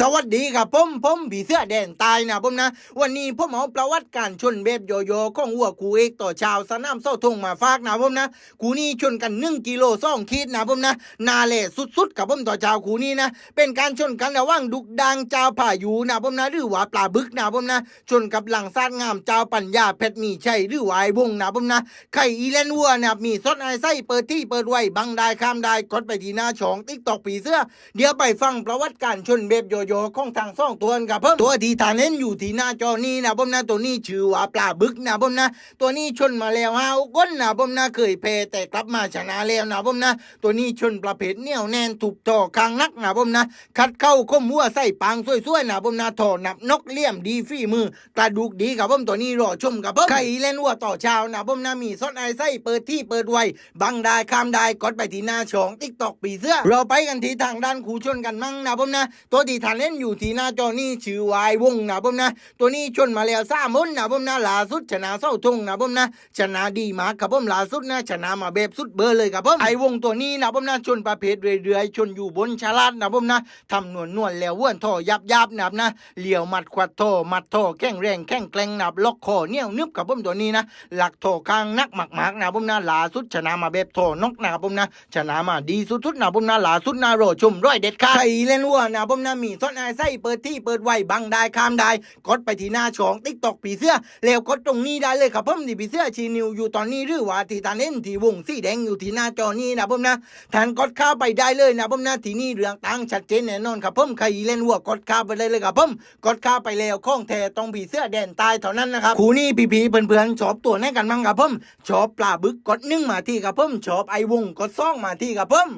สวัสดีครับผมผมผีเสื้อแดนตายนะผมนะ วันนี้ผมเอาประวัติการชนเบบโยโย่ของวัวคูเอกต่อชาวสนามเส้าทงมาฝากนะผมนะคูนี้ชนกันหนึ่งกิโลสองขีดนะผมนะนาเล่สุดๆกับผมต่อชาวคูนี้นะ เป็นการชนกันระหว่างดุกดังเจ้าผ่ายูนะผมนะหรือว่าปลาบึกนะผมนะ ชนกับหลังซาดงามเจ้าปัญญาเพชรมีชัยหรือวายวงนะผมนะไข่อีเลนวัวนะมีซดไอไส้เปิดที่เปิดไว้บังได้ข้ามได้กดไปที่หน้าช่องติ๊กตอกผีเสื้อ เดี๋ยวไปฟังประวัติการชนเบบโยโย่ของทางซ่องตัวกันครับเพิ่มตัวที่ทานเล่นอยู่ที่หน้าจอนี้นะผมนะตัวนี้ชื่อว่าปลาบึกนะผมนะ ตัวนี้ชนมาแล้วห้าก้นนะผมนะเคยแพ้แต่กลับมาชนะแล้วนะผมนะ ตัวนี้ชนประเภทเนี่ยวแน่นถูกต่อคางนักนะผมนะคัดเข้าคมหัวใส่ปางสวยๆนะผมนะถอนับนกเลี่ยมดีฝีมือกระดูกดีครับผมตัวนี้รอชมครับผมไข่เล่นวัวต่อเช้านะผมนะมีซดไอไส้เปิดที่เปิดไว้บังได้ข้ามได้กดไปที่หน้าช่องติ๊กตอกปีเสื้อเราไปกันที่ทางด้านขู่ชนกันมั่งนะผมนะ ตัวที่ทาเล่นอยู่ที่หน้าจอนี่ชื่อวายวงนะผมนะ ตัวนี้ชนมาแล้วสามมุนนะผมนะล่าสุดชนะเศร้าทงนะผมนะชนะดีมากครับผมล่าสุดนะชนะมาแบบสุดเบอร์เลยครับผมไอวงตัวนี้นะผมนะชนประเภทเรื่อยๆชนอยู่บนชาลาดนะผมนะทำนวลนวลแล้วว้วนท่อยับยับๆนะครับนะเหลี่ยวหมัดขวัดท่อหมัดท่อแข้งแรงแข้งแกร่งนับล็อกคอเนียนึบกับผมตัวนี้นะ หลักท่อข้างนักหมักหมักนะผมนะล่าสุดชนะมาแบบท่อนกนะครับผมนะชนะมาดีสุดๆนะผมนะล่าสุดนะโรชมร้อยเด็ดขาดใครเล่นวัวนะผมนะมีซดไอไส้เปิดที่เปิดไว้บังได้ข้ามได้กดไปที่หน้าช่องติ๊กตอกผีเสื้อแล้วกดตรงนี้ได้เลยครับผมที่ผีเสื้อชีนิวอยู่ตอนนี้หรือว่าที่ตาเน้นที่วงสีแดงอยู่ที่หน้าจอนี้นะผมนะท่านกดเข้าไปได้เลยนะผมนะที่นี่เรื่องตังชัดเจนแน่นอนครับผมใครเล่นวัวกดเข้าไปเลยเลยครับผมกดเข้าไปแล้วข้องแท้ต้องผีเสื้อแดนตายเท่านั้นนะครับคู่นี้ผีๆเพื่อนๆชอบตัวไหนกันบ้างครับผมชอบปลาบึกกดหนึ่งมาที่ครับผมชอบไอวงกดซ่องมาที่ครับผม